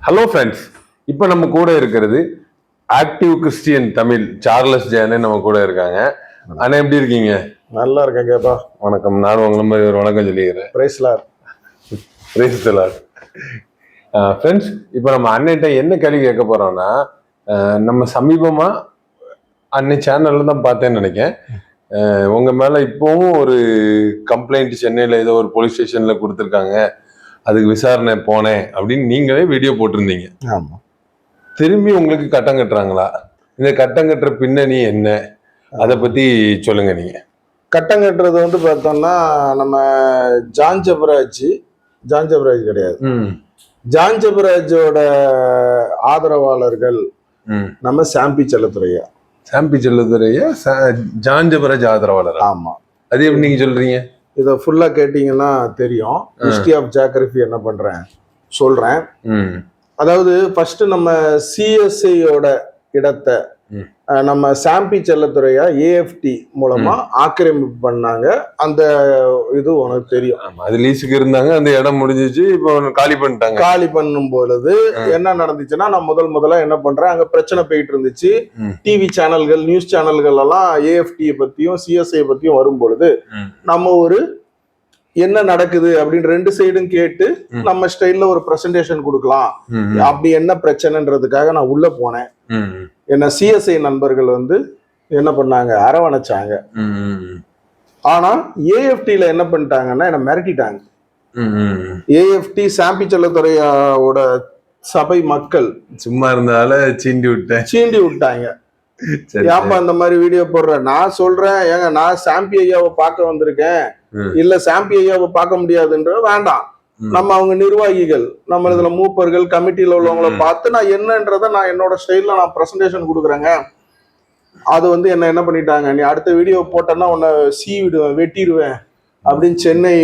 Hello friends இப்போ நம்ம கூட இருக்கிறது ஆக்டிவ் கிறிஸ்டியன் தமிழ் சார்லஸ் ஜேனே நம்ம கூட இருக்காங்க. அண்ணா எப்படி இருக்கீங்க? நல்லா இருக்கேன் கேப்பா. வணக்கம். நானும் உங்களை மாதிரி ஒரு வணக்கம் சொல்லிக்கிறேன். பிரைஸ்லார் ஃப்ரெண்ட்ஸ் இப்போ நம்ம அண்ணன்ட்ட என்ன கேள்வி கேட்க போறோம்னா நம்ம சமீபமா அன்னை சேனல்ல தான் பார்த்தேன்னு நினைக்கிறேன். அஹ், உங்க மேல இப்போவும் ஒரு கம்ப்ளைண்ட் சென்னையில ஏதோ ஒரு போலீஸ் ஸ்டேஷன்ல கொடுத்துருக்காங்க. அதுக்கு விசாரணை போனேன் அப்படின்னு நீங்களே வீடியோ போட்டிருந்தீங்க. ஆமா. திரும்பி உங்களுக்கு கட்டம் கட்டுறாங்களா? இந்த கட்டம் கட்டுற பின்னணி என்ன? அதை பத்தி சொல்லுங்க நீங்க. கட்டம் கட்டுறது வந்து பார்த்தோம்னா நம்ம ஜான் ஜபராஜ் ஜான் ஜபராஜ் கிடையாது. ம். ஜான் ஜபராஜோட ஆதரவாளர்கள் ம். நம்ம சாம்பி செல்லத்துறையா. சாம்பி செல்லதுரைய ஜான் ஜபராஜ் ஆதரவாளர்? ஆமா. அது எப்படி நீங்க சொல்றீங்க? இதை ஃபுல்லா கேட்டீங்கன்னா தெரியும். ஹிஸ்டரி ஆஃப் ஜாகிரபி என்ன பண்றேன்? சொல்றேன். ம். அதாவது ஃபர்ஸ்ட் நம்ம சிஎஸ்ஐயோட இடத்தை நம்ம சாம்பி செல்லத்துறையா ஏஎஃப்டி மூலமா ஆக்கிரமிப்பு பண்ணாங்க. அந்த இது உனக்கு தெரியும். அது லீஸுக்கு இருந்தாங்க அந்த இடம் முடிஞ்சிச்சு இப்போ காலி பண்ணிட்டாங்க. காலி பண்ணும் பொழுது என்ன நடந்துச்சுன்னா நான் முதல் முதல்ல என்ன பண்றேன் அங்க பிரச்சனை போயிட்டு இருந்துச்சு. டிவி சேனல்கள் நியூஸ் சேனல்கள் எல்லாம் ஏஎஃப்டி பத்தியும் சிஎஸ்ஐ பத்தியும் வரும் பொழுது. நம்ம ஒரு என்ன நடக்குது அப்படின்னு ரெண்டு சைடும் கேட்டு. நம்ம ஸ்டைல்ல ஒரு பிரசன்டேஷன் கொடுக்கலாம். அப்படி என்ன பிரச்சனைன்றதுக்காக நான் உள்ள போனேன். என்ன சிஎஸ்ஐ நண்பர்கள் வந்து என்ன பண்ணாங்க? அரவணைச்சாங்க. ம், ம், ஆனா ஏஎஃப்டில என்ன பண்ணிட்டாங்கன்னா என்ன மிரட்டிட்டாங்க. ஏஎஃப்டி சாம்பி செல்லத்துறையோட சபை மக்கள் சும்மா இருந்தால சீண்டி விட்டேன். சீண்டி விட்டாங்க. ஏன்பா இந்த மாதிரி வீடியோ போடுற? நான் சொல்றேன் ஏங்க நான் சாம்பி ஐயாவை பார்க்க வந்திருக்கேன். இல்ல சாம்பி ஐயாவை பார்க்க முடியாதுன்ற வேண்டாம். நம்ம அவங்க நிர்வாகிகள் நம்ம இதுல மூப்பர்கள் கமிட்டியில உள்ளவங்கள. பார்த்து நான் என்னன்றதை நான் என்னோட ஸ்டைல்ல நான் பிரசன்டேஷன் கொடுக்குறேங்க. அது வந்து என்ன என்ன பண்ணிட்டாங்க நீ அடுத்த வீடியோ போட்டேன்னா உன்னை சீவிடுவேன் வெட்டிடுவேன் அப்படின்னு சென்னை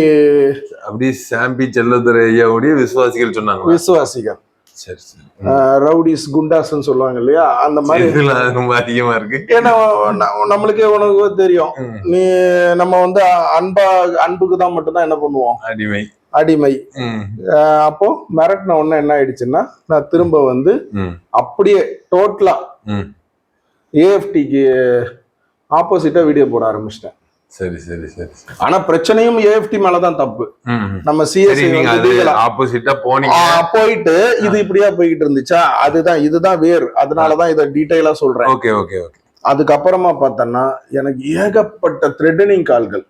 அப்படி சாம்பி செல்லதுரை ஐயாவுடைய விசுவாசிகள் சொன்னாங்க விசுவாசிகள். சரி சரி. ரவுடிஸ் குண்டாஸ்ன்னு சொல்லுவாங்க இல்லையா? அந்த மாதிரி. ரொம்ப அதிகமா இருக்கு. ஏன்னா நம்மளுக்கே உனக்கு தெரியும். நீ நம்ம வந்து அன்பா அன்புக்கு தான் மட்டும்தான் என்ன பண்ணுவோம்? அடிமை. அடிமை. அப்போ மிரட்டின உடனே என்ன ஆயிடுச்சுன்னா நான் திரும்ப வந்து அப்படியே டோட்டலா. ஏஎஃப்டிக்கு ஆப்போசிட்டா வீடியோ போட ஆரம்பிச்சிட்டேன். சரி சரி சரி. ஆனா பிரச்சனையும் ஏஎஃப்டி மேலதான் தப்பு. நம்ம சிஎஸ்சி ஆப்போசிட்டா போனீங்க. போயிட்டு இது இப்படியா போய்கிட்டு இருந்துச்சா? அதுதான் இதுதான் வேர் அதனாலதான் இதை டீட்டெயிலா சொல்றேன். Okay okay okay. அதுக்கப்புறமா பார்த்தோன்னா எனக்கு ஏகப்பட்ட த்ரெட்டனிங் கால்கள்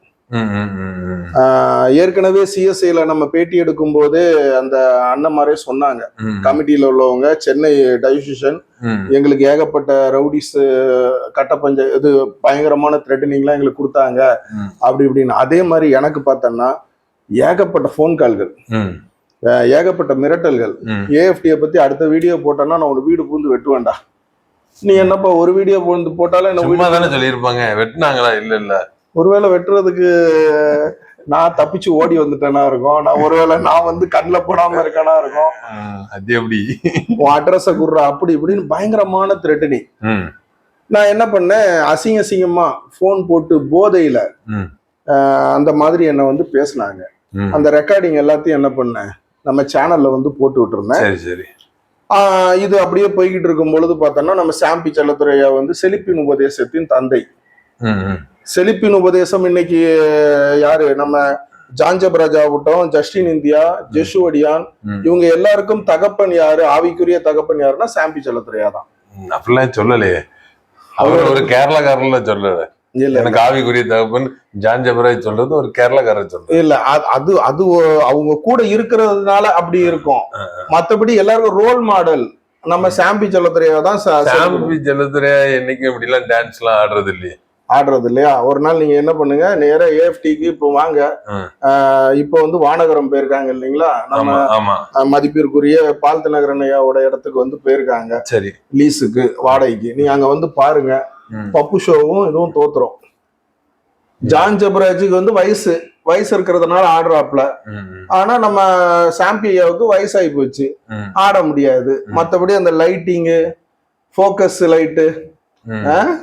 ஏற்கனவே சிஎஸ்ஐல நம்ம பேட்டி எடுக்கும் போதே அந்த அண்ணன்மாரே சொன்னாங்க. கமிட்டியில உள்ளவங்க சென்னை டைசிஷன் எங்களுக்கு ஏகப்பட்ட ரவுடிஸ் கட்ட பஞ்ச இது பயங்கரமான த்ரெட்டனிங்லாம் எங்களுக்கு கொடுத்தாங்க. அப்படி இப்படின்னு. அதே மாதிரி எனக்கு பார்த்தோன்னா ஏகப்பட்ட ஃபோன் கால்கள் ஏகப்பட்ட மிரட்டல்கள். ஏஎஃப்டியை பத்தி அடுத்த வீடியோ போட்டேன்னா நான் ஒரு வீடு பூந்து வெட்டுவேன்டா. நீ என்னப்பா ஒரு வீடியோ பூந்து போட்டாலும் என்ன தானே சொல்லியிருப்பாங்க. வெட்டினாங்களா? இல்ல இல்ல. ஒருவேளை வெட்டுறதுக்கு நான் தப்பிச்சு ஓடி வந்துட்டேனா இருக்கும். நான் ஒருவேளை நான் வந்து கண்ணில் போடாம இருக்கேனா இருக்கும். அது எப்படி? உன் அட்ரஸ குடுறா அப்படி இப்படின்னு பயங்கரமான த்ரெட்டனி ம், நான் என்ன பண்ணேன்? அசிங்க அசிங்கமா ஃபோன் போட்டு போதையில அந்த மாதிரி என்னை வந்து பேசினாங்க. அந்த ரெக்கார்டிங் எல்லாத்தையும் என்ன பண்ணேன்? நம்ம சேனல்ல வந்து போட்டு விட்டுருந்தேன். சரி சரி. இது அப்படியே போய்கிட்டு இருக்கும் பொழுது பார்த்தோம்னா நம்ம சாம்பி செல்லத்துறையா வந்து செழிப்பின் உபதேசத்தின் தந்தை. செழிப்பின் உபதேசம் இன்னைக்கு யாரு? நம்ம ஜாஞ்சபராஜ் ஆகட்டும் ஜஸ்டின் இந்தியா ஜெஷுவடியான். இவங்க எல்லாருக்கும் தகப்பன் யாரு? ஆவிக்குரிய தகப்பன் யாருன்னா சாம்பி செல்லத்துறையா தான். அப்படிலாம் சொல்லலையே. அவர் ஒரு கேரளாக்காரன்ல சொல்லல. இல்ல எனக்கு ஆவிக்குரிய தகப்பன் ஜான் ஜபராஜ் சொல்றது ஒரு கேரளாக்காரர் சொல்றது. இல்ல அது அது அவங்க கூட இருக்கிறதுனால அப்படி இருக்கும். மத்தபடி எல்லாருக்கும் ரோல் மாடல் நம்ம சாம்பி செல்லத்துறையா தான் சாம்பி செல்லதுரை என்னைக்கும் இப்படி எல்லாம் டான்ஸ் எல்லாம் ஆடுறது இல்லையே. ஆடுறது இல்லையா? ஒரு நாள் நீங்க என்ன பண்ணுங்க? நேரா ஏஎஃப்டிக்கு இப்போ வாங்க. இப்போ வந்து வானகரம் போயிருக்காங்க இல்லைங்களா? நம்ம மதிப்பிற்குரிய பால் தினகரன் ஐயாவோட இடத்துக்கு வந்து போயிருக்காங்க. சரி. லீஸுக்கு வாடகைக்கு. நீங்க அங்க வந்து பாருங்க. பப்பு ஷோவும் இதுவும் தோத்துரும். ஜான் ஜபராஜுக்கு வந்து வயசு. வயசு இருக்கிறதுனால ஆடுறாப்ல ஆனா நம்ம சாம்பி ஐயாவுக்கு வயசாகி போச்சு. ஆட முடியாது. மத்தபடி அந்த லைட்டிங்கு ஃபோக்கஸ் லைட்டு?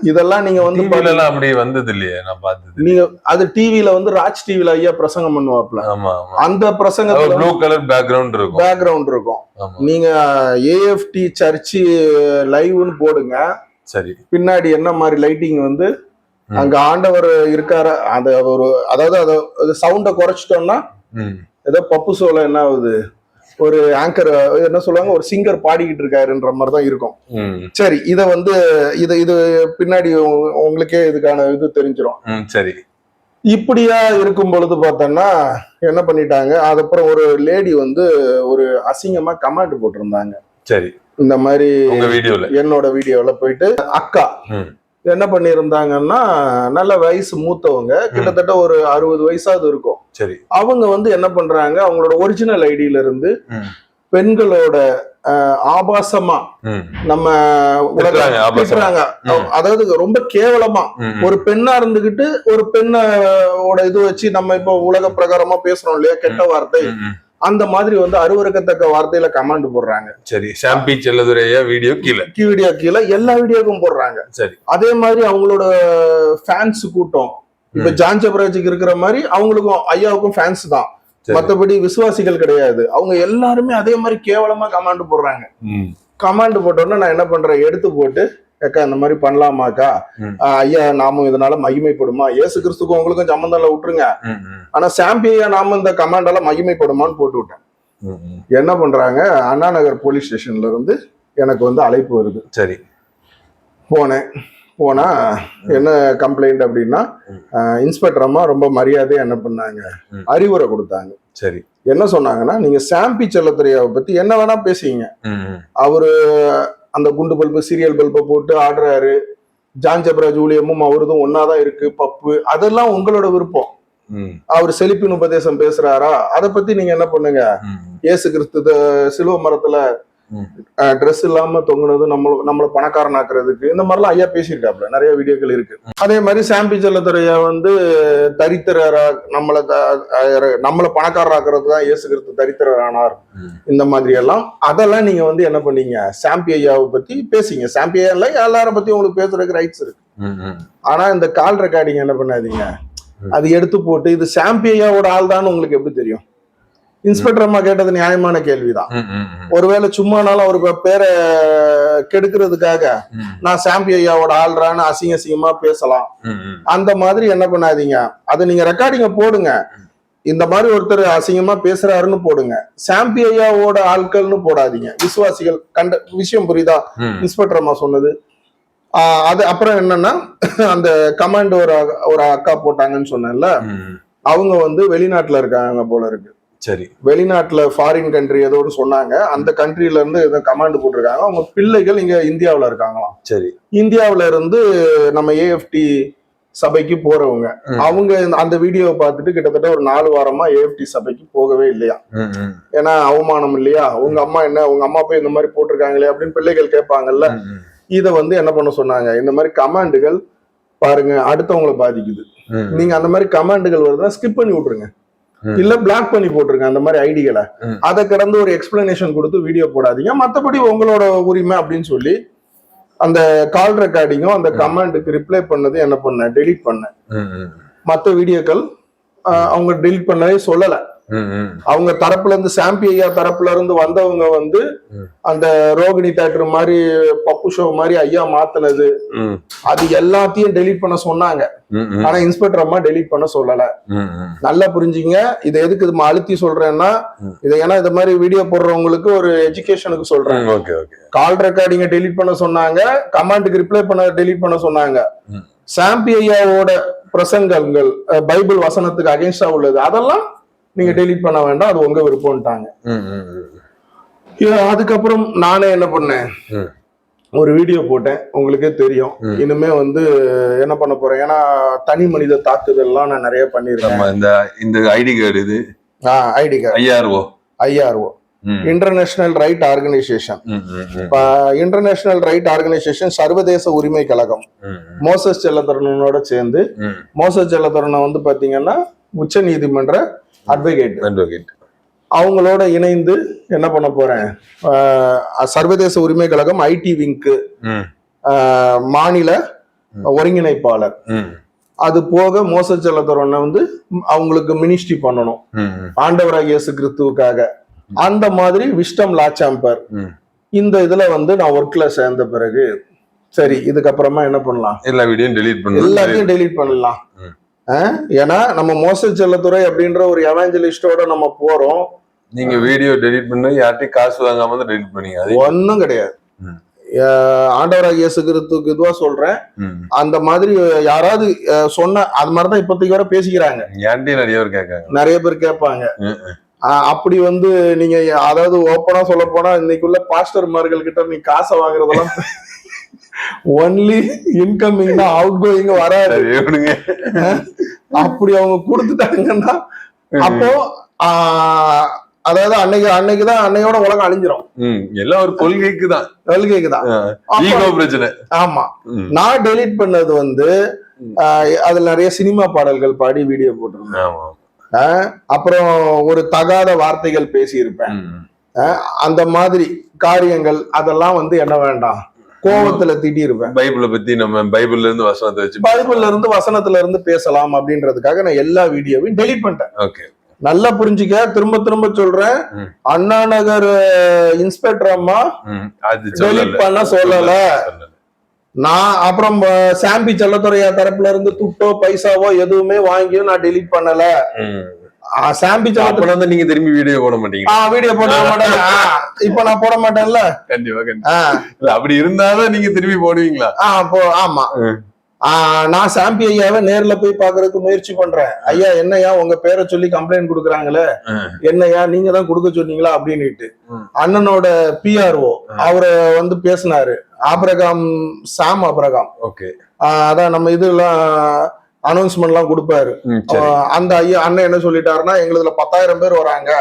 இதெல்லாம் நீங்க வந்து அப்படி வந்தது இல்லையே நான் பார்த்தது. நீங்க அது டிவில வந்து ராஜ் டிவில ஐயா பிரசங்கம் பண்ணுவாப்ல அந்த பிரசங்கத்துல ப்ளூ கலர் பேக்ரவுண்ட் இருக்கும். பேக்ரவுண்ட் இருக்கும். நீங்க ஏஎஃப்டி சர்ச்சு லைவ்னு போடுங்க. சரி. பின்னாடி என்ன மாதிரி லைட்டிங் வந்து. அங்க ஆண்டவர் இருக்காரு. அந்த ஒரு அதாவது அதை சவுண்ட குறைச்சிட்டோம்னா ஏதோ பப்பு சோல என்ன ஆகுது? ஒரு ஆங்கர் என்ன சொல்லுவாங்க? ஒரு சிங்கர் பாடிக்கிட்டு இருக்காருன்ற மாதிரி தான் இருக்கும் சரி இத வந்து இது இது பின்னாடி உங்களுக்கே இதுக்கான இது தெரிஞ்சிடும் சரி. இப்படியா இருக்கும் பொழுது பார்த்தோம்னா என்ன பண்ணிட்டாங்க? அதுக்கப்புறம் ஒரு லேடி வந்து ஒரு அசிங்கமா கமெண்ட் போட்டிருந்தாங்க. சரி. இந்த மாதிரி என்னோட வீடியோல போயிட்டு அக்கா என்ன பண்ணியிருந்தாங்கன்னா நல்ல வயசு மூத்தவங்க கிட்டத்தட்ட ஒரு அறுபது வயசாவது இருக்கும். சரி. அவங்க வந்து என்ன பண்றாங்க அவங்களோட ஒரிஜினல் ஐடியில இருந்து பெண்களோட ஆபாசமா நம்ம திட்டுறாங்க. அதாவது ரொம்ப கேவலமா. ஒரு பெண்ணா இருந்துகிட்டு ஒரு பெண்ணோட இது வச்சு நம்ம இப்போ உலக பிரகாரமா பேசுறோம் இல்லையா கெட்ட வார்த்தை. அந்த மாதிரி வந்து அருவருக்கத்தக்க வார்த்தையில கமாண்ட் போடுறாங்க. சரி சாம்பி செல்லதுரையா வீடியோ கீழே? கீ வீடியோ கீழே எல்லா வீடியோக்கும் போடுறாங்க. சரி. அதே மாதிரி அவங்களோட ஃபேன்ஸ் கூட்டம். இப்ப ஜான் ஜபராஜுக்கு இருக்கிற மாதிரி அவங்களுக்கும் ஐயாவுக்கும் ஃபேன்ஸ் தான். மத்தபடி விசுவாசிகள் கிடையாது. அவங்க எல்லாருமே அதே மாதிரி கேவலமா கமாண்ட் போடுறாங்க. கமாண்ட் போட்டோன்னே நான் என்ன பண்றேன்? எடுத்து போட்டு அக்கா இந்த மாதிரி பண்ணலாமாக்கா? ஐயா நாமும் இதனால மகிமைப்படுமா? இயேசு கிறிஸ்துக்கும் உங்களுக்கும் சம்மந்தம் இல்லை விட்டுருங்க ஆனா சாம்பி ஐயா நாம இந்த கமாண்டால மகிமைப்படுமான்னு போட்டு விட்டேன். என்ன பண்றாங்க? அண்ணா நகர் போலீஸ் ஸ்டேஷன்ல இருந்து எனக்கு வந்து அழைப்பு வருது. சரி. போனேன். போனா என்ன கம்ப்ளைண்ட் அப்படின்னா இன்ஸ்பெக்டர் அம்மா ரொம்ப மரியாதையா என்ன பண்ணாங்க. அறிவுரை கொடுத்தாங்க. சரி. என்ன சொன்னாங்கன்னா நீங்க சாம்பி செல்லத்துறையாவை பத்தி என்ன வேணா ம். அவரு அந்த குண்டு பல்பு சீரியல் பல்பை போட்டு ஆடுறாரு. ஜான் ஜபராஜ் ஊழியமும் அவரதும் ஒன்னாதான் இருக்கு. பப்பு அதெல்லாம் உங்களோட விருப்பம். அவர் செழிப்பின் உபதேசம் பேசுறாரா? அதை பத்தி நீங்க என்ன பண்ணுங்க? இயேசு கிறிஸ்து சிலுவ மரத்துல. ட்ரெஸ் இல்லாம தொங்குனது நம்ம நம்மள பணக்காரனாக்குறதுக்கு இந்த மாதிரிலாம் ஐயா பேசியிருக்காப்ல நிறைய வீடியோக்கள் இருக்கு. அதே மாதிரி சாம்பி செல்லத்துறையா வந்து தரித்திரரா நம்மள நம்மள பணக்காரராக்குறது தான் இயேசு கிறிஸ்து தரித்திரரானார். இந்த மாதிரி எல்லாம் அதெல்லாம் நீங்க வந்து என்ன பண்ணீங்க? சாம்பி ஐயாவை பத்தி பேசிங்க. சாம்பி ஐயா இல்ல எல்லார பத்தி உங்களுக்கு பேசுறதுக்கு ரைட்ஸ் இருக்கு. ஆனா இந்த கால் ரெக்கார்டிங் என்ன பண்ணாதீங்க. அது எடுத்து போட்டு இது சாம்பி ஐயாவோட ஆள் தான் உங்களுக்கு எப்படி தெரியும்? இன்ஸ்பெக்டர் அம்மா கேட்டது நியாயமான கேள்விதான். ஒருவேளை சும்மானாலும் அவருக்கு பேரை கெடுக்கிறதுக்காக நான் சாம்பி ஐயாவோட ஆள்றான்னு அசிங்க அசிங்கமா பேசலாம். அந்த மாதிரி என்ன பண்ணாதீங்க. அதை நீங்க ரெக்கார்டிங்க போடுங்க. இந்த மாதிரி ஒருத்தர் அசிங்கமா பேசுறாருன்னு போடுங்க. சாம்பி ஐயாவோட ஆட்கள்னு போடாதீங்க. விசுவாசிகள் கண்ட விஷயம் புரியுதா? இன்ஸ்பெக்டர் அம்மா சொன்னது. அது அப்புறம் என்னன்னா அந்த கமாண்ட் ஒரு ஒரு அக்கா போட்டாங்கன்னு சொன்னேன்ல. அவங்க வந்து வெளிநாட்டுல இருக்காங்க போல இருக்கு. சரி. வெளிநாட்டுல ஃபாரின் கண்ட்ரி ஏதோ ஒன்று சொன்னாங்க. அந்த கண்ட்ரில இருந்து ஏதோ கமாண்ட் போட்டிருக்காங்க. அவங்க பிள்ளைகள் இங்க இந்தியாவுல இருக்காங்களாம். சரி. இந்தியாவுல இருந்து நம்ம ஏஎஃப்டி சபைக்கு போறவங்க. அவங்க அந்த வீடியோவை பார்த்துட்டு கிட்டத்தட்ட ஒரு நாலு வாரமா ஏஎஃப்டி சபைக்கு போகவே இல்லையா? ஏன்னா அவமானம் இல்லையா? உங்க அம்மா என்ன உங்க அம்மா போய் இந்த மாதிரி போட்டிருக்காங்களே அப்படின்னு பிள்ளைகள் கேட்பாங்கல்ல. இதை வந்து என்ன பண்ண சொன்னாங்க? இந்த மாதிரி கமாண்டுகள் பாருங்க அடுத்தவங்களை பாதிக்குது. நீங்க அந்த மாதிரி கமாண்டுகள் வருதுன்னா ஸ்கிப் பண்ணி விட்டுருங்க. இல்ல பிளாக் பண்ணி போட்டுருங்க அந்த மாதிரி ஐடிகளை. அதை கடந்து ஒரு எக்ஸ்பிளனேஷன் கொடுத்து வீடியோ போடாதீங்க மத்தபடி உங்களோட உரிமை அப்படின்னு சொல்லி அந்த கால் ரெக்கார்டிங்கும் அந்த கமாண்டுக்கு ரிப்ளை பண்ணது என்ன பண்ண டெலீட் பண்ணேன் ம். மற்ற வீடியோக்கள் அவங்க டெலீட் பண்ணவே சொல்லல. அவங்க தரப்புல இருந்து சாம்பி ஐயா தரப்புல இருந்து வந்தவங்க வந்து. அந்த ரோகிணி தேட்டர் மாதிரி பப்பு ஷோ மாதிரி ஐயா மாத்துனது. அது எல்லாத்தையும் டெலீட் பண்ண சொன்னாங்க. ஆனா இன்ஸ்பெக்டர் அம்மா டெலீட் பண்ண சொல்லல. நல்லா புரிஞ்சுங்க. இதை எதுக்கு இது அழுத்தி சொல்றேன்னா. இதை ஏன்னா இந்த மாதிரி வீடியோ போடுறவங்களுக்கு ஒரு எஜுகேஷனுக்கு சொல்றேன். ம், ஓகே ஓகே கால் ரெக்கார்டிங்க டெலீட் பண்ண சொன்னாங்க. கமாண்டுக்கு ரிப்ளை பண்ண டெலீட் பண்ண சொன்னாங்க. சாம்பி ஐயாவோட பிரசங்கங்கள் பைபிள் வசனத்துக்கு அகைன்ஸ்டா உள்ளது. அதெல்லாம் நீங்க டெலீட் பண்ண வேண்டாம் அது உங்க விருப்பம்ட்டாங்க அதுக்கப்புறம் நானே என்ன பண்ணேன். ஒரு வீடியோ போட்டேன் உங்களுக்கே தெரியும். இனிமே வந்து என்ன பண்ண போறேன்? ஏன்னா தனி மனித தாக்குதல்லாம் நான் நிறைய பண்ணிருக்கேன் இந்த இந்த ஐடி கார்டு இது. ID card IRO IRO international right organisation international right organisation சர்வதேச உரிமை கழகம். மோசஸ் செல்லத்தரனோட சேர்ந்து மோசஸ் செல்லத்தரனை வந்து பாத்தீங்கன்னா உச்ச நீதிமன்ற அட்வொகேட் அட்வொகேட் அவங்களோட இணைந்து என்ன பண்ண போறேன்? சர்வதேச உரிமை கழகம் ஐடி விங்க்கு மாநில ஒருங்கிணைப்பாளர். அது போக மோச செல்லத்தரவனை வந்து அவங்களுக்கு மினிஸ்ட்ரி பண்ணணும். ஆண்டவராக இயேசு கிறிஸ்துவுக்காக. அந்த மாதிரி விஸ்டம் லா சாம்பர். இந்த இதுல வந்து நான் ஒர்க்ல சேர்ந்த பிறகு சரி இதுக்கப்புறமா என்ன பண்ணலாம்? எல்லா வீடியோயும் டெலீட் பண்ணு எல்லாத்தையும் டெலீட் பண்ணலாம்? ஏன்னா நம்ம மோச செல்லத்துறை அப்படின்ற ஒரு எவாஞ்சலிஸ்டோட நம்ம போறோம். நீங்க வீடியோ டெலீட் பண்ணி யார்ட்டையும் காசு வாங்காம தான் டெலீட் பண்ணீங்க. அது ஒன்றும் கிடையாது. ஆண்டவராக இயேசு கிறிஸ்துவுக்கு இதுவா சொல்றேன். அந்த மாதிரி யாராவது சொன்ன அது மாதிரிதான் இப்போதைக்கு வர பேசிக்கிறாங்க. என்கிட்டயும் நிறைய பேர் கேட்காங்க. நிறைய பேர் கேட்பாங்க. அப்படி வந்து நீங்க அதாவது ஓப்பனா சொல்ல போனா இன்னைக்குள்ள பாஸ்டர்மார்கள் கிட்ட நீ காசை வாங்குறதெல்லாம் ஒன்லி இன்கமிங் தான் அவுட் கோயிங் வராது. அப்படி அவங்க கொடுத்துட்டாங்கன்னா அப்போ அதாவது அன்னைக்கு அன்னைக்கு தான் அன்னையோட உலகம் அழிஞ்சிரும். எல்லாம் ஒரு கொள்கைக்கு தான். வெல்கைக்கு தான். ஈகோ பிரச்சனை. ஆமா. நான் டெலீட் பண்ணது வந்து அதுல நிறைய சினிமா பாடல்கள் பாடி வீடியோ போட்டிருந்தேன். அப்புறம் ஒரு தகாத வார்த்தைகள் பேசியிருப்பேன். அந்த மாதிரி காரியங்கள் அதெல்லாம் வந்து என்ன வேண்டாம்? கோபத்துல திட்டியிருப்பேன் பைபிளை பத்தி நம்ம பைபிள்ல இருந்து வசனத்தை வச்சு பைபிள்ல இருந்து வசனத்துல இருந்து பேசலாம் அப்படின்றதுக்காக நான் எல்லா வீடியோவையும் டெலீட் பண்ணிட்டேன். ஓகே. நல்லா புரிஞ்சுக்க திரும்ப திரும்ப சொல்றேன். அண்ணா நகர் இன்ஸ்பெக்டர் அம்மா அது டெலீட் பண்ண சொல்லல. நான் அப்புறம் சாம்பி செல்லத்துறையா தரப்புல இருந்து துட்டோ பைசாவோ எதுவுமே வாங்கியும் நான் டெலீட் பண்ணல. சாம்பி அப்பலாம் தான் நீங்க திரும்பி வீடியோ போட மாட்டீங்க. வீடியோ போட மாட்டேன். இப்ப நான் போட மாட்டேன்ல? கண்டிப்பா கண்டிப்பா. இல்ல அப்படி இருந்தாதான் நீங்க திரும்பி போடுவீங்களா? ஆஹ், ஆமா. நான் சாம்பி ஐயாவை நேர்ல போய் பாக்குறதுக்கு முயற்சி பண்றேன். ஐயா என்னய்யா உங்க பேரை சொல்லி கம்ப்ளைண்ட் கொடுக்குறாங்களே? ம். என்னய்யா நீங்க தான் கொடுக்க சொன்னீங்களா? அப்படின்னுட்டு. அண்ணனோட பிஆர்ஓ அவரை வந்து பேசினாரு. Abraham Sam Abraham. ஓகே. அதான் நம்ம இதெல்லாம் அனௌன்ஸ்மெண்ட்லாம் கொடுப்பாரு. அந்த ஐயா அண்ணன் என்ன சொல்லிட்டாருன்னா எங்களுதுல பத்தாயிரம் பேர் வராங்க.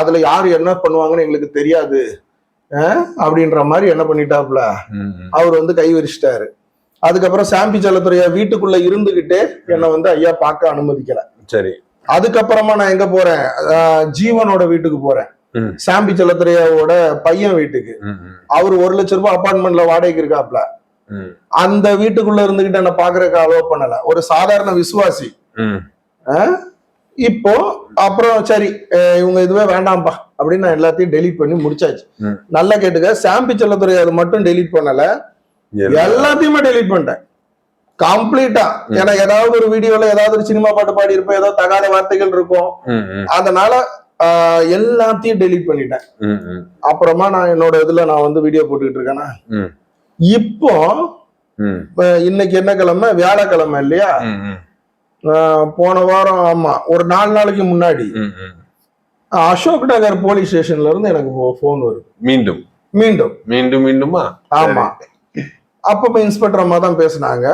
அதுல யாரு என்ன பண்ணுவாங்கன்னு எங்களுக்கு தெரியாது. அப்படின்ற மாதிரி என்ன பண்ணிட்டாப்ல. அவர் வந்து கை விரிச்சிட்டாரு அதுக்கப்புறம் சாம்பி செல்லத்துறையா வீட்டுக்குள்ள இருந்துகிட்டே என்னை வந்து ஐயா பார்க்க அனுமதிக்கல. சரி. அதுக்கப்புறமா நான் எங்க போறேன்? ஜீவனோட வீட்டுக்கு போறேன். சாம்பி செல்லத்துறையாவோட பையன் வீட்டுக்கு. அவர் ஒரு லட்ச ரூபாய் அபார்ட்மெண்ட்ல வாடகைக்கு இருக்காப்ல அந்த வீட்டுக்குள்ள இருந்துகிட்டு என்ன பாக்குறதுக்கு அலோவ் பண்ணல. ஒரு சாதாரண விசுவாசி. இப்போ அப்புறம் சரி இவங்க இதுவே வேண்டாம்ப்பா அப்படின்னு நான் எல்லாத்தையும் டெலீட் பண்ணி முடிச்சாச்சு. நல்லா கேட்டுக்க சாம்பி செல்லத்துறை அது மட்டும் டெலீட் பண்ணல. எல்லாத்தையுமே டெலீட் பண்ணிட்டேன். கம்ப்ளீட்டா. ஏன்னா ஏதாவது ஒரு வீடியோல ஏதாவது ஒரு சினிமா பாட்டு பாடி இருப்போம் ஏதாவது தகாத வார்த்தைகள் இருக்கும். அதனால எல்லாத்தையும் டெலீட் பண்ணிட்டேன். அப்புறமா நான் என்னோட இதுல நான் வந்து வீடியோ போட்டுக்கிட்டு இருக்கேன்னா. இப்போ இன்னைக்கு என்ன கிழமை? வியாழக்கிழமை இல்லையா? போன வாரம் ஆமா ஒரு நாலு நாளைக்கு முன்னாடி. அசோக் நகர் போலீஸ் ஸ்டேஷன்ல இருந்து எனக்கு போன் வருது. மீண்டும்? மீண்டும். மீண்டும் மீண்டுமா? ஆமா. அப்ப இன்ஸ்பெக்டர் அம்மா தான் பேசுனாங்க.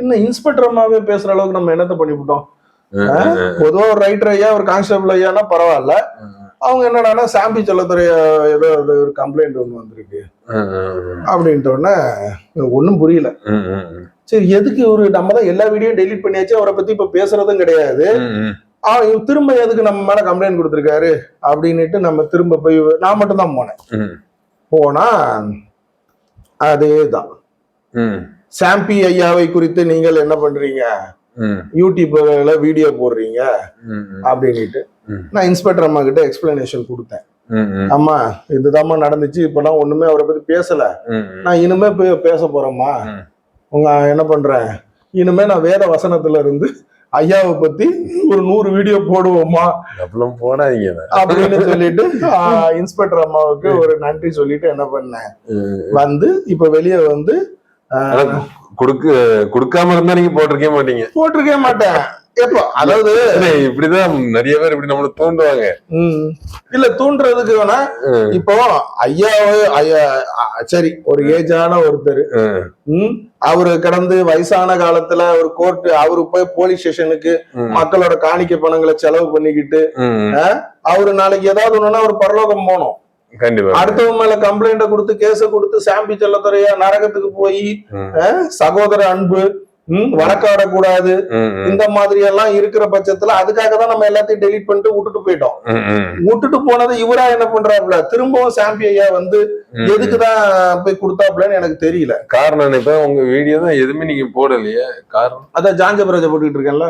என்ன இன்ஸ்பெக்டர் அம்மாவே பேசுற அளவுக்கு நம்ம என்னத்த பண்ணிவிட்டோம் பொதுவா ஒரு ரைட்டர் ஐயா ஒரு கான்ஸ்டபிள் ஐயானா பரவாயில்ல. அவங்க என்னடான்னா சாம்பி செல்லத்துறை ஏதோ ஒரு கம்ப்ளைண்ட் ஒன்று வந்திருக்கு. அப்படின்ட்டு எனக்கு ஒன்றும் புரியல. சரி எதுக்கு ஒரு நம்ம தான் எல்லா வீடியோ டெலீட் பண்ணியாச்சு? அவரை பத்தி இப்ப பேசுறதும் கிடையாது. இவர் திரும்ப எதுக்கு நம்ம மேல கம்ப்ளைண்ட் கொடுத்துருக்காரு? அப்படின்னுட்டு நம்ம திரும்ப போய் நான் மட்டும் தான் போனேன் போனா அதேதான். சாம்பி ஐயாவை குறித்து நீங்கள் என்ன பண்றீங்க? யூடியூப்ல வீடியோ போடுறீங்க? ம். நான் இன்ஸ்பெக்டர் அம்மா கிட்ட எக்ஸ்பிளனேஷன் கொடுத்தேன். ம், ம், அம்மா இதுதாம்மா நடந்துச்சு இப்பெல்லாம் ஒண்ணுமே அவரை பத்தி பேசல. நான் இனிமே போய் பேச போறேம்மா. உங்க என்ன பண்றேன் இனிமே நான் வேத வசனத்துல இருந்து ஐயாவை பத்தி ஒரு நூறு வீடியோ போடுவோமா அப்படிலாம் போடாதீங்க அப்படின்னு சொல்லிட்டு இன்ஸ்பெக்டர் அம்மாவுக்கு ஒரு நன்றி சொல்லிட்டு என்ன பண்ணேன். வந்து இப்ப வெளியே வந்து கொடுக்க கொடுக்காம இருந்தா நீங்க போட்டிருக்கவே மாட்டீங்க. போட்டிருக்கவே மாட்டேன். அதாவது இப்படிதான் நிறைய பேர் இப்படி நம்மள தூண்டுவாங்க. இல்ல தூண்டுறதுக்கு வேணா இப்போ ஐயா அ, சரி ஒரு ஏஜான ஒருத்தர். அவரு கடந்து வயசான காலத்துல ஒரு கோர்ட் அவரு போய் போலீஸ் ஸ்டேஷனுக்கு மக்களோட காணிக்கை பணங்களை செலவு பண்ணிக்கிட்டு. அவரு நாளைக்கு ஏதாவது ஒண்ணுன்னா ஒரு பரலோகம் போகணும். கண்டிப்பா. அடுத்தவங்க மேல கம்ப்ளைண்ட கொடுத்து கேஸ கொடுத்து சாம்பி செல்லத்துறையா நரகத்துக்கு போய் சகோதர அன்பு ம், வழக்காடக்கூடாது ம், ம், இந்த மாதிரி எல்லாம் இருக்கிற பட்சத்துல அதுக்காக தான் நம்ம எல்லாத்தையும் டெலீட் பண்ணிட்டு விட்டுட்டு போயிட்டோம். விட்டுட்டு போனது இவரா என்ன பண்றாருல திரும்பவும் சாம்பி ஐயா வந்து எதுக்குதான் போய் கொடுத்தாப்லன்னு எனக்கு தெரியல. காரணம்? இப்ப உங்க வீடியோ தான் எதுவுமே நீங்க போடலையே. காரணம்? அதான் ஜாஞ்சபராஜ போட்டுக்கிட்டு இருக்கேன்ல.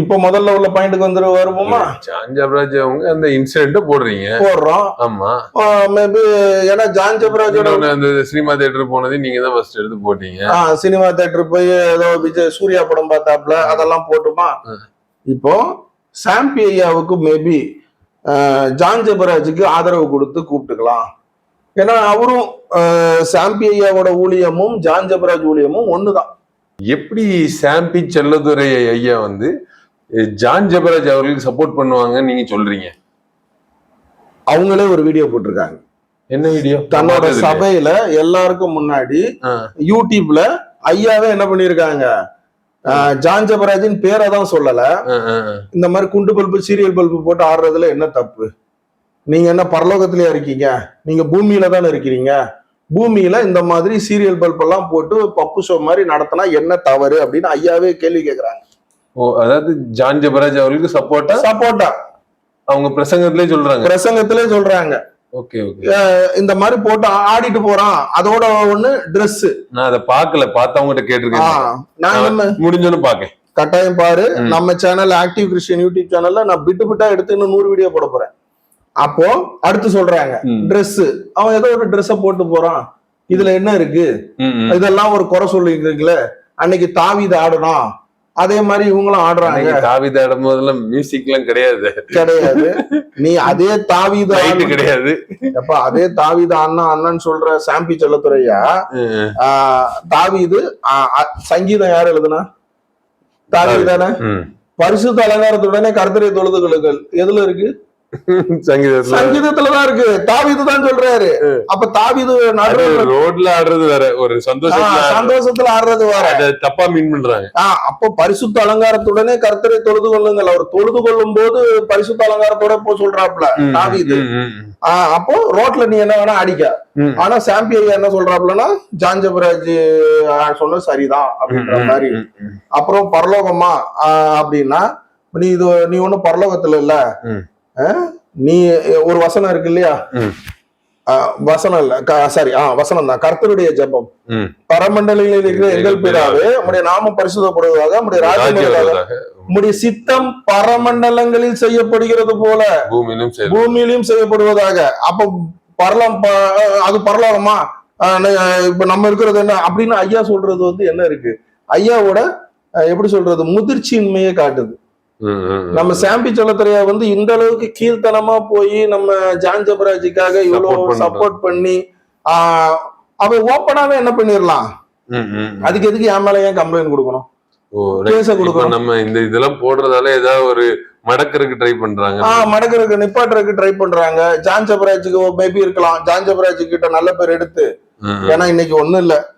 இப்போ முதல்ல உள்ள பாயிண்ட்டுக்கு வந்துரு வருவோமா? சாஞ்சாபராஜ் அவங்க அந்த இன்சிடென்ட் போடுறீங்க. போடுறோம். ஆமா. மேபி ஏன்னா ஜாஞ்சபராஜோட இன்னொன்னு அந்த சினிமா தியேட்டர் போனது நீங்க தான் ஃபர்ஸ்ட் எடுத்து போட்டீங்க. சினிமா தேட்டர் போய் ஏதோ விஜய் சூர்யா படம் பார்த்தாப்ல அதெல்லாம் போட்டுமா. இப்போ சாம்பி ஐயாவுக்கு மேபி ஜான் ஜெபராஜுக்கு ஆதரவு கொடுத்து கூப்பிட்டுக்கலாம். ஏன்னா அவரும் சாம்பி ஐயாவோட ஊழியமும் ஜான் ஜெபராஜ் ஊழியமும் ஒண்ணுதான். எப்படி சாம்பி செல்லதுரை ஐயா வந்து ஜான் ஜெபராஜ் அவர்களுக்கு சப்போர்ட் பண்ணுவாங்கன்னு நீங்க சொல்றீங்க. அவங்களே ஒரு வீடியோ போட்டிருக்காங்க. என்ன வீடியோ தன்னோட சபையில எல்லாருக்கும் முன்னாடி யூடியூப்ல ஐயாவே என்ன பண்ணிருக்காங்க ஜான் ஜெபராஜின் பேரை தான் சொல்லல. இந்த மாதிரி குண்டு பல்பு சீரியல் பல்பு போட்டு ஆடுறதுல என்ன தப்பு? நீங்க என்ன பரலோகத்திலயா இருக்கீங்க? நீங்க பூமியில தானே இருக்கிறீங்க. பூமியில இந்த மாதிரி சீரியல் பல்ப் எல்லாம் போட்டு பப்பு ஷோ மாதிரி நடத்தினா என்ன தவறு அப்படின்னு ஐயாவே கேள்வி கேக்குறாங்க. ஓ அதாவது ஜான் ஜெபராஜ் அவர்களுக்கு சப்போர்ட்டா சப்போர்ட்டா அவங்க பிரசங்கத்திலே சொல்றாங்க. பிரசங்கத்திலே சொல்றாங்க. Okay okay. இந்த மாதிரி போட்டு ஆடிட்டு போறான். அதோட ஒண்ணு Dress. நான் அதை பார்க்கல பார்த்தவங்ககிட்ட கேட்டிருக்கேன். நான் முடிஞ்சோன்னு பாக்கேன் கட்டாயம் பாரு. நம்ம சேனல் ஆக்டிவ் கிறிஸ்டியன் யூடியூப் சேனல்ல நான் பிட்டு பிட்டா எடுத்து இன்னும் நூறு வீடியோ போட போறேன். அப்போ அடுத்து சொல்றாங்க. Dress. அவன் ஏதோ ஒரு ட்ரெஸ்ஸ போட்டு போறான். இதுல என்ன இருக்கு. இதெல்லாம் ஒரு குறை சொல்லிருக்கீங்களே அன்னைக்கு தாவீது ஆடணும் அதே மாதிரி இவங்களும் ஆடுறாங்க. காவிதை ஆடும்போதெல்லாம் மியூசிக் எல்லாம் கிடையாது. கிடையாது. நீ அதே தாவீது. கிடையாது. எப்பா அதே தாவீது அண்ணா அண்ணன் சொல்ற சாம்பி செல்லத்துறையா? தாவீது சங்கீதம் யார் எழுதுனா? தாவீது தானே? ம். பரிசுத்த அலங்காரத்துடனே கர்த்தரை தொழுதுகளுங்கள் எதுல இருக்கு? சங்கீதத்துல. சங்கீதத்துலதான் இருக்கு. தாவீது தான் சொல்றாரு. அப்ப தாவீது ரோட்ல ஆடுறது வேற. ஒரு சந்தோஷத்துல ஆடுறது. சந்தோஷத்துல ஆடுறது வேற. தப்பா மீன் பண்றாங்க. அப்போ பரிசுத்த அலங்காரத்துடனே கர்த்தரை தொழுது கொள்ளுங்கள். அவர் தொழுது கொள்ளும் போது பரிசுத்த அலங்காரத்தோட போ சொல்றாப்ல தாவீது. அப்போ ரோட்ல நீ என்ன வேணா அடிக்க. ஆனா சாம்பி ஐயா என்ன சொல்றாப்லன்னா ஜாஞ்சபராஜ் சொன்னது சரிதான் அப்படின்ற மாதிரி. அப்புறம் பரலோகமா? அப்படின்னா நீ இது நீ ஒண்ணும் பரலோகத்துல இல்ல. நீ ஒரு வசனம் இருக்கு இல்லையா. ஆஹ் வசனம் இல்ல. சாரி ஆ வசனம் தான். கர்த்தருடைய ஜெபம். பரமண்டலில் இருக்கிற எங்கள் பிதாவே உடைய நாமம் பரிசுத்தப்படுவதாக உடைய ராஜ்யம் ராஜ்யம் வருவதாக. வருவதாக. உம்முடைய சித்தம் பரமண்டலங்களில் செய்யப்படுகிறது போல பூமியிலும் செய்யப்படுவதாக. அப்ப பரலம் அது பரலோகமா? இப்ப நம்ம இருக்கிறது என்ன? அப்படின்னு ஐயா சொல்றது வந்து என்ன இருக்கு? ஐயாவோட எப்படி சொல்றது? முதிர்ச்சியின்மையை காட்டுது. நம்ம சாம்பி சொல்லத்துறையா வந்து இந்த அளவுக்கு கீழ்த்தனமா போய் நம்ம ஜான் ஜபராஜிக்காக இவ்வளவு. சப்போர்ட் பண்ணி அவன் ஓப்பனாவே என்ன பண்ணிடலாம். அதுக்கு எதுக்கு என் மேல ஏன் கம்ப்ளைண்ட் கொடுக்கணும்? நம்ம இந்த இதெல்லாம் போடுறதால ஏதாவது ஒரு மடக்கறதுக்கு ட்ரை பண்றாங்க. ஆஹ் மடக்கருக்கு நிப்பாட்டுறதுக்கு ட்ரை பண்றாங்க. ஜான் ஜபராஜுக்கு மேபி இருக்கலாம். ஜான் ஜபராஜ் கிட்ட நல்ல பேர் எடுத்து. ஏன்னா இன்னைக்கு ஒண்ணும் இல்ல.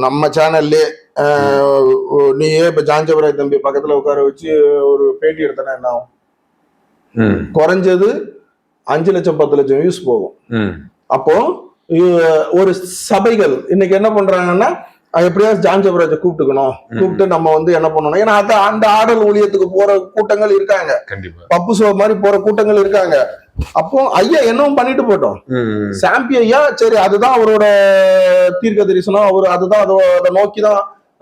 நம்ம சேனல்லே நீயே இப்ப ஜான் ஜபராஜ் தம்பி பக்கத்துல உட்கார வச்சு ஒரு பேட்டி எடுத்தனா என்ன ஆகும்? ம், குறைஞ்சது அஞ்சு லட்சம் பத்து லட்சம் வியூஸ் போகும். ம். அப்போ ஒரு சபைகள் இன்னைக்கு என்ன பண்றாங்கன்னா எப்படியாவது ஜான் ஜபராஜை கூப்பிட்டுக்கணும். கூப்பிட்டு நம்ம வந்து என்ன பண்ணணும்? ஏன்னா அது அந்த ஆடல் ஊழியத்துக்கு போற கூட்டங்கள் இருக்காங்க. பப்பு ஷோ மாதிரி போற கூட்டங்கள் இருக்காங்க. அப்போ ஐயா என்னவும் பண்ணிட்டு போட்டோம். சாம்பி ஐயா சரி அதுதான் அவரோட தீர்க்க தரிசனம் அவர் அதுதான் அதோ- நோக்கிதான்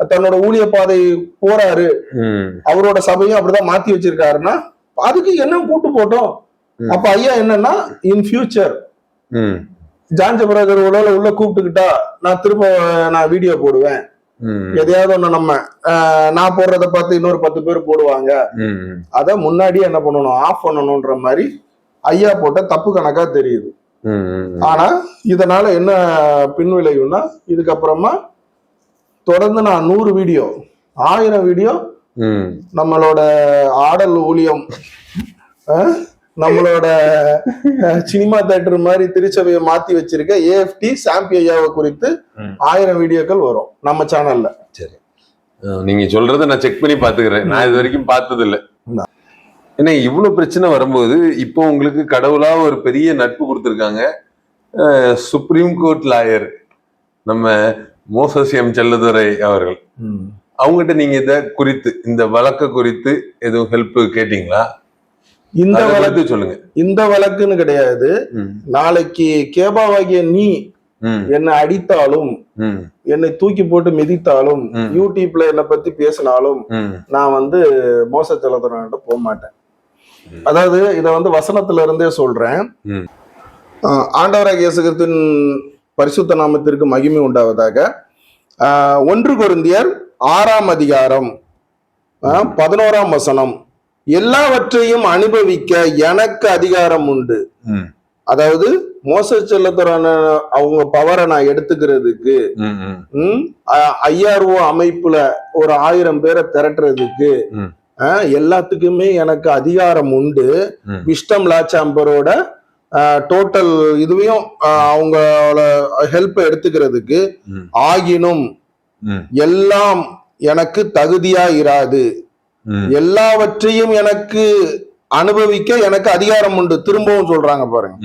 தன்னோட ஊழிய பாதை போறாரு. அவரோட சபையும் அப்படிதான் மாத்தி வச்சிருக்காருன்னா அதுக்கு என்ன கூட்டு போட்டோம். அப்ப ஐயா என்னன்னா இன் ஃபியூச்சர். ம், ஜான் ஜபராஜர் உள்ள கூப்பிட்டுக்கிட்டா நான் திரும்ப நான் வீடியோ போடுவேன் எதையாவது ஒண்ணு நம்ம நான் போடுறத பார்த்து இன்னொரு பத்து பேர் போடுவாங்க. அதை முன்னாடியே என்ன பண்ணணும் ஆஃப் பண்ணணும்ன்ற மாதிரி ஐயா போட்ட தப்பு கணக்கா தெரியுது. ஆனா இதனால என்ன பின்விளைவுனா இதுக்கப்புறமா தொடர்ந்து நான் நூறு வீடியோ ஆயிரம் வீடியோ. நம்மளோட ஆடல் ஊழியம் நம்மளோட சினிமா தேட்டர் மாதிரி திருச்சபையை மாத்தி வச்சிருக்க ஏஎஃப்டி சாம்பி ஐயாவை குறித்து. ஆயிரம் வீடியோக்கள் வரும் நம்ம சேனல்ல அஹ் நீங்க சொல்றத நான் செக் பண்ணி பாத்துக்கிறேன் நான் இது வரைக்கும் பார்த்தது இல்ல. ஏன்னா இவ்வளவு பிரச்சனை வரும்போது இப்போ உங்களுக்கு கடவுளா ஒரு பெரிய நட்பு கொடுத்துருக்காங்க. சுப்ரீம் கோர்ட் லாயர் நம்ம மோசஸ் எம் செல்லதுரை அவர்கள். அவங்ககிட்ட நீங்க இத குறித்து இந்த வழக்க குறித்து எதுவும் ஹெல்ப் கேட்டீங்களா? இந்த வழக்கு சொல்லுங்க. இந்த வழக்குன்னு கிடையாது. நாளைக்கு கேபாவாகிய நீ என்னை அடித்தாலும் என்னை தூக்கி போட்டு மிதித்தாலும். யூடியூப்ல என்னை பத்தி பேசினாலும் நான் வந்து மோச செலுத்துறவன்ட்ட போக மாட்டேன். அதாவது இத வந்து வசனத்துல இருந்தே சொல்றேன். ஆண்டவராகிய இயேசுகிறிஸ்துவின் பரிசுத்த நாமத்திற்கு மகிமை உண்டாவதாக. ஒன்று கொரிந்தியர் ஆறாம் அதிகாரம் பதினோராம் வசனம். எல்லாவற்றையும் அனுபவிக்க எனக்கு அதிகாரம் உண்டு அதாவது மோச செல்லத்துறான அவங்க பவரை நான் எடுத்துக்கிறதுக்கு ஐஆர்ஓ அமைப்புல ஒரு ஆயிரம் பேரை திரட்டுறதுக்கு எல்லாத்துக்குமே எனக்கு அதிகாரம் உண்டு ம். விஸ்டம் லாச்சாம்பரோட டோட்டல் இதுவையும் அஹ், அவங்களோட ஹெல்ப் எடுத்துக்கிறதுக்கு. ஆகினும் எல்லாம் எனக்கு தகுதியா இராது. எல்லாவற்றையும் எனக்கு அனுபவிக்க எனக்கு அதிகாரம் உண்டு. திரும்பவும் சொல்றாங்க பாருங்க.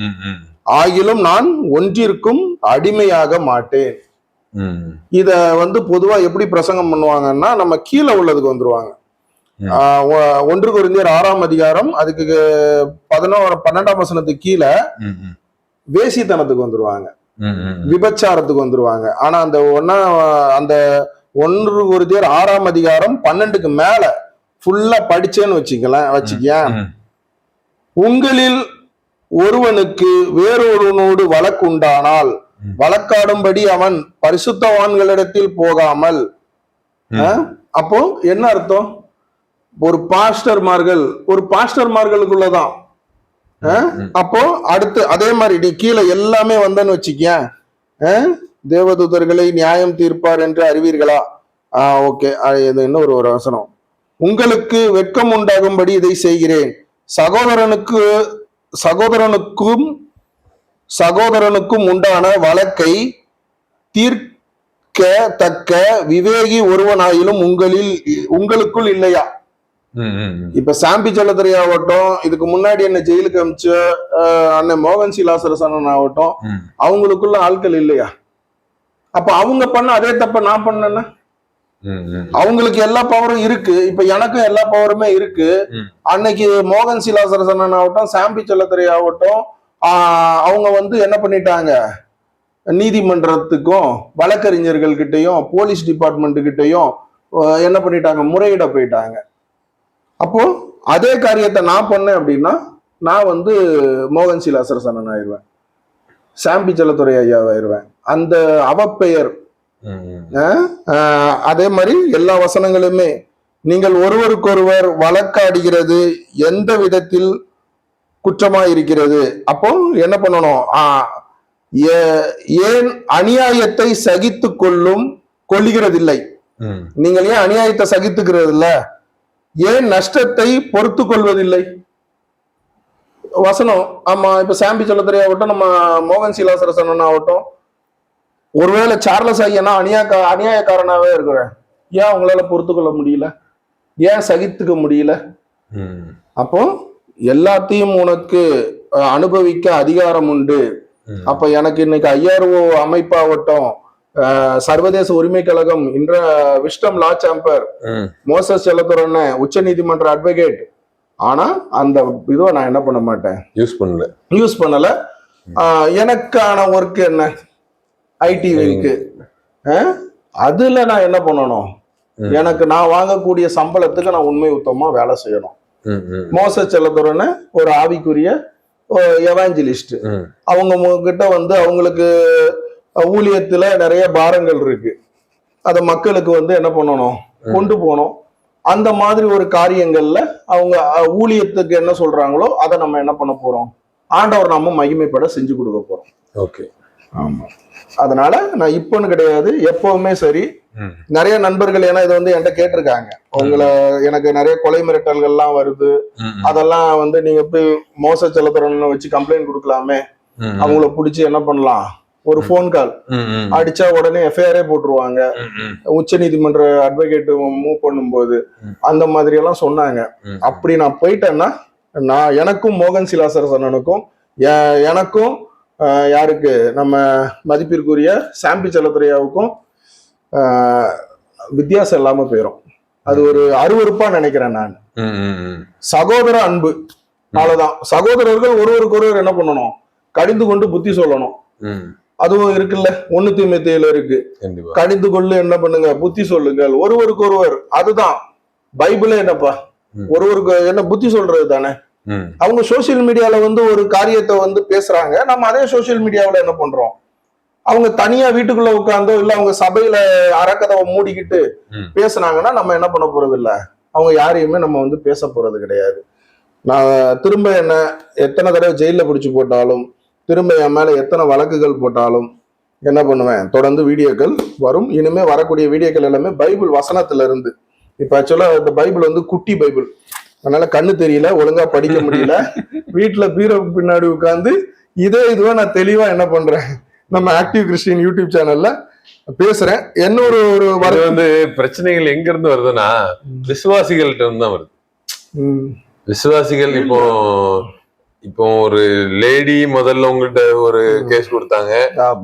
ஆகிலும் நான் ஒன்றிற்கும் அடிமையாக மாட்டேன். இத வந்து பொதுவா எப்படி பிரசங்கம் பண்ணுவாங்கன்னா நம்ம கீழே உள்ளதுக்கு வந்துருவாங்க. ஒன்று குருந்தியர் ஆறாம் அதிகாரம் அதுக்கு பதினோரு பன்னெண்டாம் வசனத்துக்கு கீழே வேசித்தனத்துக்கு வந்துருவாங்க. விபச்சாரத்துக்கு வந்துருவாங்க. ஆனா அந்த ஒன்னா அந்த ஒன்று குருந்தியர் ஆறாம் அதிகாரம் பன்னெண்டுக்கு மேல ஃபுல்லா படிச்சேன்னு வச்சுக்கலாம் வச்சுக்கேன் ம். உங்களில் ஒருவனுக்கு வேறொருவனோடு வழக்கு உண்டானால். வழக்காடும்படி அவன் பரிசுத்தவான்களிடத்தில் போகாமல்? அப்போ என்ன அர்த்தம் ஒரு பாஸ்டர்மார்கள் ஒரு பாஸ்டர்மார்களுக்குள்ளதான். அப்போ அடுத்து அதே மாதிரி நீ கீழே எல்லாமே வந்தேன்னு வச்சுக்கேன்? தேவதூதர்களை நியாயம் தீர்ப்பார் என்று அறிவீர்களா ஆ ஓகே இது இன்னும் ஒரு ஒரு வசனம் உங்களுக்கு வெட்கம் உண்டாகும்படி இதை செய்கிறேன் சகோதரனுக்கு சகோதரனுக்கும் சகோதரனுக்கும் உண்டான வழக்கை தீர்க்க தக்க விவேகி ஒருவனாயிலும் உங்களில் உங்களுக்குள் இல்லையா. இப்ப சாம்பி செல்லத்துறை ஆகட்டும் இதுக்கு முன்னாடி என்ன ஜெயிலுக்கு அமிச்ச அண்ணன் மோகன் சிலாசரஸ் அண்ணன் ஆகட்டும். அவங்களுக்குள்ள ஆட்கள் இல்லையா அப்ப அவங்க பண்ண அதே தப்ப நான் பண்ணேன்னா. அவங்களுக்கு எல்லா பவரும் இருக்கு. இப்ப எனக்கும் எல்லா பவருமே இருக்கு. அன்னைக்கு மோகன் சிலாசரஸ் அண்ணன் ஆகட்டும் சாம்பி செல்லத்துறை ஆகட்டும் அவங்க வந்து என்ன பண்ணிட்டாங்க? நீதிமன்றத்துக்கும் வழக்கறிஞர்கள் கிட்டயும் போலீஸ் டிபார்ட்மெண்ட் கிட்டயும் என்ன பண்ணிட்டாங்க? முறையிட போயிட்டாங்க. அப்போ அதே காரியத்தை நான் பண்ணேன் அப்படின்னா நான் வந்து மோகன் சிலாசரஸ் அண்ணன் ஆயிடுவேன் சாம்பி செல்லத்துறை ஐயாவாயிருவேன். அந்த அவப்பெயர் அதே மாதிரி எல்லா வசனங்களுமே நீங்கள் ஒருவருக்கொருவர் வழக்காடுகிறது எந்த விதத்தில் குற்றமா இருக்கிறது அப்போ என்ன பண்ணணும்? ஏன் அநியாயத்தை சகித்து கொள்ளும் கொள்ளுகிறதில்லை. நீங்கள் ஏன் அநியாயத்தை சகித்துக்கிறது இல்ல ஏன் நஷ்டத்தை பொறுத்து கொள்வதில்லை? வசனம் ஆமா இப்ப சாம்பி சொல்லத்துறை ஆகட்டும் நம்ம மோகன் சிலாசரசன் ஆகட்டும் ஒருவேளை சார்லஸ் ஐயனா அநியாய அநியாயக்காரனாவே இருக்கிறேன் ஏன் உங்களால பொறுத்து கொள்ள முடியல? ஏன் சகித்துக்க முடியல. அப்போ எல்லாத்தையும் உனக்கு அனுபவிக்க அதிகாரம் உண்டு. அப்ப எனக்கு இன்னைக்கு ஐஆர்ஓ அமைப்பாகட்டும் சர்வதேச உரிமை கழகம் இன்ற விஸ்டம் லா சாம்பர். மோசஸ் செல்லத்துறன உச்ச நீதிமன்ற அட்வொகேட் ஆனா அந்த இதுவை நான் என்ன பண்ண மாட்டேன்? யூஸ் பண்ணல. யூஸ் பண்ணல. எனக்கான ஒர்க் என்ன? ஐடி இருக்கு. ஆஹ் அதுல நான் என்ன பண்ணணும். எனக்கு நான் வாங்கக்கூடிய சம்பளத்துக்கு நான் உண்மை உத்தமா வேலை செய்யணும். மோச செல்லத்துறன ஒரு ஆவிக்குரிய எவாஞ்சலிஸ்ட். அவங்க கிட்ட வந்து அவங்களுக்கு ஊழியத்துல நிறைய பாரங்கள் இருக்கு. அதை மக்களுக்கு வந்து என்ன பண்ணணும்? கொண்டு போகணும். அந்த மாதிரி ஒரு காரியங்கள்ல அவங்க ஊழியத்துக்கு என்ன சொல்றாங்களோ அதை நம்ம என்ன பண்ண போறோம்? ஆண்டவர் நாம மகிமைப்பட செஞ்சு கொடுக்க போறோம். ஓகே. அதனால நான் இப்போன்னு கிடையாது எப்பவுமே சரி. நிறைய நண்பர்கள் ஏன்னா இதை வந்து என்கிட்ட கேட்டிருக்காங்க உங்களை எனக்கு நிறைய கொலை மிரட்டல்கள்லாம் வருது ம், ம். அதெல்லாம் வந்து நீங்க போய் மோச செலுத்துறன்னு வச்சு கம்ப்ளைண்ட் கொடுக்கலாமே அவங்கள பிடிச்சி என்ன பண்ணலாம் ஒரு ஃபோன் கால். அடிச்சா உடனே எஃப்ஐஆரே போட்டுருவாங்க. உச்ச நீதிமன்ற அட்வொகேட் மூவ் பண்ணும்போது. அந்த மாதிரி எல்லாம் சொன்னாங்க. அப்படி நான் போயிட்டேன்னா நான் எனக்கும் மோகன் சிலாசரஸ் அண்ணனுக்கும் எ- எனக்கும் யாருக்கு? நம்ம மதிப்பிற்குரிய சாம்பி செல்லத்துறையாவுக்கும் வித்தியாசம் இல்லாம போயிடும் அது ஒரு அருவருப்பா நினைக்கிறேன் நான். சகோதர அன்பு. அவ்வளவுதான். சகோதரர்கள் ஒருவருக்கு ஒருவர் என்ன பண்ணணும்? கடிந்து கொண்டு புத்தி சொல்லணும். அதுவும் இருக்குல்ல. ஒண்ணு தீமை தேயில இருக்கு கடிந்து கொள்ளு என்ன பண்ணுங்க? புத்தி சொல்லுங்கள். ஒருவருக்கு ஒருவர் அதுதான். பைபிளே என்னப்பா. ஒருவருக்கு என்ன புத்தி சொல்றது தானே? அவங்க சோஷியல் மீடியால வந்து ஒரு காரியத்தை வந்து பேசுறாங்க. நம்ம அதே சோஷியல் மீடியாவுல என்ன பண்றோம்? அவங்க தனியா வீட்டுக்குள்ள உட்கார்ந்தோ இல்ல அவங்க சபையில அறக்கதவை மூடிக்கிட்டு. பேசுனாங்கன்னா நம்ம என்ன பண்ண போறது இல்ல அவங்க யாரையுமே நம்ம வந்து பேச போறது கிடையாது. நான் திரும்ப என்ன எத்தனை தடவை ஜெயில பிடிச்சு போட்டாலும் திரும்ப என் மேல எத்தனை வழக்குகள் போட்டாலும் என்ன பண்ணுவேன்? தொடர்ந்து வீடியோக்கள் வரும். இனிமே வரக்கூடிய வீடியோக்கள் எல்லாமே பைபிள் வசனத்துல இருந்து இப்ப ஆக்சுவலா இந்த பைபிள் வந்து குட்டி பைபிள். அதனால கண்ணு தெரியல ஒழுங்கா படிக்க முடியல. வீட்டுல பீரோ பின்னாடி உட்கார்ந்து இதே இதுவா நான் தெளிவா என்ன பண்றேன்? நம்ம ஆக்டிவ் கிறிஸ்டியன் யூடியூப் சேனல்ல பேசுறேன். என்னொரு ஒரு வர வந்து பிரச்சனைகள் எங்க இருந்து வருதுன்னா விசுவாசிகள்கிட்ட இருந்து தான் வருது. விசுவாசிகள் இப்போ இப்போ ஒரு லேடி முதல்ல உங்கள்கிட்ட ஒரு கேஸ் கொடுத்தாங்க.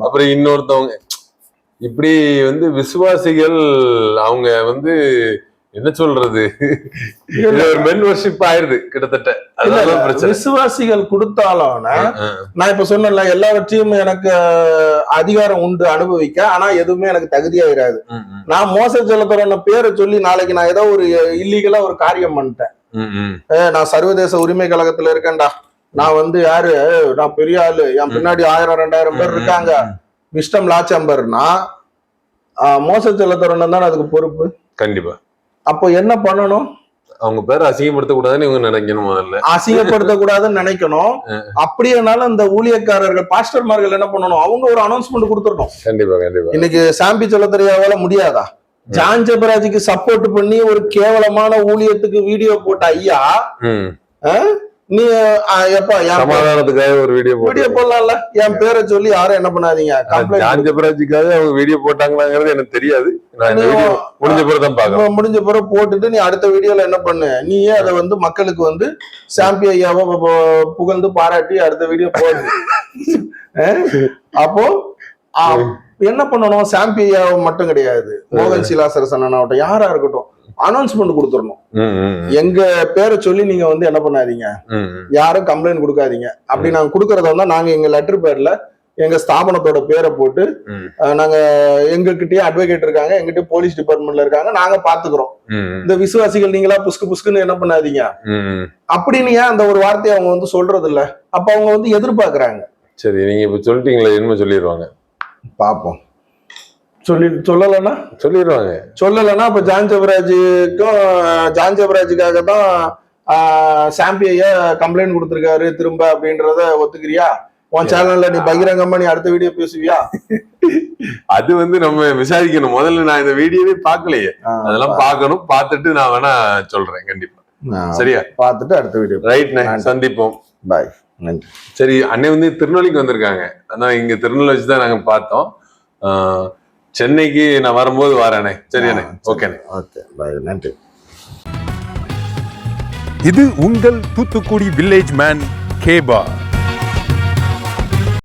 அப்புறம் இன்னொருத்தவங்க இப்படி வந்து விசுவாசிகள் அவங்க வந்து என்ன சொல்றது? மென் வர்ஷிப் ஆயிருது கிட்டத்தட்ட. விசுவாசிகள் கொடுத்தாலும். நான் இப்ப சொன்னேன்ல எல்லாவற்றையும் எனக்கு அதிகாரம் உண்டு அனுபவிக்க ஆனா எதுவுமே எனக்கு தகுதியாயிராது. நான் மோச செலுத்துறன பேரை சொல்லி நாளைக்கு நான் ஏதோ ஒரு இல்லீகலா ஒரு காரியம் பண்ணிட்டேன். நான் சர்வதேச உரிமை கழகத்துல இருக்கேன்டா. நான் வந்து யாரு? நான் பெரிய ஆளு. என் பின்னாடி ஆயிரம் ரெண்டாயிரம் பேர் இருக்காங்க. விஸ்டம் லா சேம்பர்னா மோச செலுத்துறவன் தானே அதுக்கு பொறுப்பு? கண்டிப்பா. அப்போ என்ன பண்ணணும்? அவங்க பேரை அசிங்கப்படுத்த கூடாதுன்னு இவங்க நினைக்கணும் முதல்ல. அசிங்கப்படுத்த கூடாதுன்னு நினைக்கணும் அப்படியேனாலும் அந்த ஊழியக்காரர்கள் பாஸ்டர்மார்கள் என்ன பண்ணணும்? அவங்க ஒரு அனௌன்ஸ்மெண்ட் கொடுத்துடணும். கண்டிப்பா கண்டிப்பா. இன்னைக்கு சாம்பி சொல்லத்தறியாவால முடியாதா? ஜான் ஜெபராஜுக்கு சப்போர்ட் பண்ணி ஒரு கேவலமான ஊழியத்துக்கு வீடியோ போட்ட ஐயா. நீ எப்பா சமாதானத்துக்காக ஒரு வீடியோ வீடியோ போடலாம்ல? என் பேரை சொல்லி யாரும் என்ன பண்ணாதீங்க? கம்ப்ளைண்ட் ஜபராஜுக்காக அவங்க வீடியோ போட்டாங்களாங்கிறது எனக்கு தெரியாது. நான் இந்த வீடியோ முடிஞ்ச பிறகு தான் பாக்குறேன் முடிஞ்ச பிறகு போட்டுட்டு நீ அடுத்த வீடியோல என்ன பண்ணு? நீயே அதை வந்து மக்களுக்கு வந்து சாம்பி ஐயாவை புகழ்ந்து பாராட்டி அடுத்த வீடியோ போடு? அப்போ என்ன பண்ணணும்? சாம்பி ஐயாவை மட்டும் கிடையாது. மோகன் சிலாசரசன் அண்ணாவட்டும் யாரா இருக்கட்டும். அனௌன்ஸ்மெண்ட் கொடுத்துடணும். எங்க பேரை சொல்லி நீங்க வந்து என்ன பண்ணாதீங்க. யாரும் கம்ப்ளைண்ட் கொடுக்காதீங்க. அப்படி நாங்க கொடுக்கறதா இருந்தா நாங்க எங்க லெட்டர் பேர்ல எங்க ஸ்தாபனத்தோட பேரை போட்டு நாங்க எங்ககிட்டயே அட்வொகேட் இருக்காங்க எங்கிட்ட போலீஸ் டிபார்ட்மெண்ட்ல இருக்காங்க நாங்க பாத்துக்கிறோம். இந்த விசுவாசிகள் நீங்களா புஸ்கு புஸ்குன்னு என்ன பண்ணாதீங்க. அப்படின்னு ஏன் அந்த ஒரு வார்த்தையை அவங்க வந்து சொல்றது இல்ல அப்ப அவங்க வந்து எதிர்பார்க்கறாங்க. சரி நீங்க இப்ப சொல்லிட்டீங்களா என்ன சொல்லிடுவாங்க பாப்போம். சொல்லி சொல்லலைன்னா? சொல்லிடுவாங்க சொல்லலைன்னா அப்ப ஜான் ஜெபராஜுக்கும் ஜான் ஜெபராஜுக்காக தான் ஆஹ், சாம்பி ஐயா கம்ப்ளைண்ட் கொடுத்துருக்காரு திரும்ப அப்படின்றத ஒத்துக்கிறியா? உன் சேனல்ல நீ பகிரங்கமா நீ அடுத்த வீடியோ பேசுவியா? அது வந்து நம்ம விசாரிக்கணும். முதல்ல நான் இந்த வீடியோவே பார்க்கலையே. அதெல்லாம் பார்க்கணும். பார்த்துட்டு நான் வேணா சொல்றேன் கண்டிப்பா. சரியா? பார்த்துட்டு அடுத்த வீடியோ ரைட் சந்திப்போம். பாய் நன்றி. சரி அண்ணன் வந்து திருநெல்வேலிக்கு வந்திருக்காங்க. அதான் இங்க திருநெல்வேலி தான் நாங்க பார்த்தோம். சென்னைக்கு நான் வரும்போது வரேனே. சரி அண்ணே. ஓகேண்ணே. ஓகே. நன்றி. இது உங்கள் தூத்துக்குடி வில்லேஜ் மேன் கேபா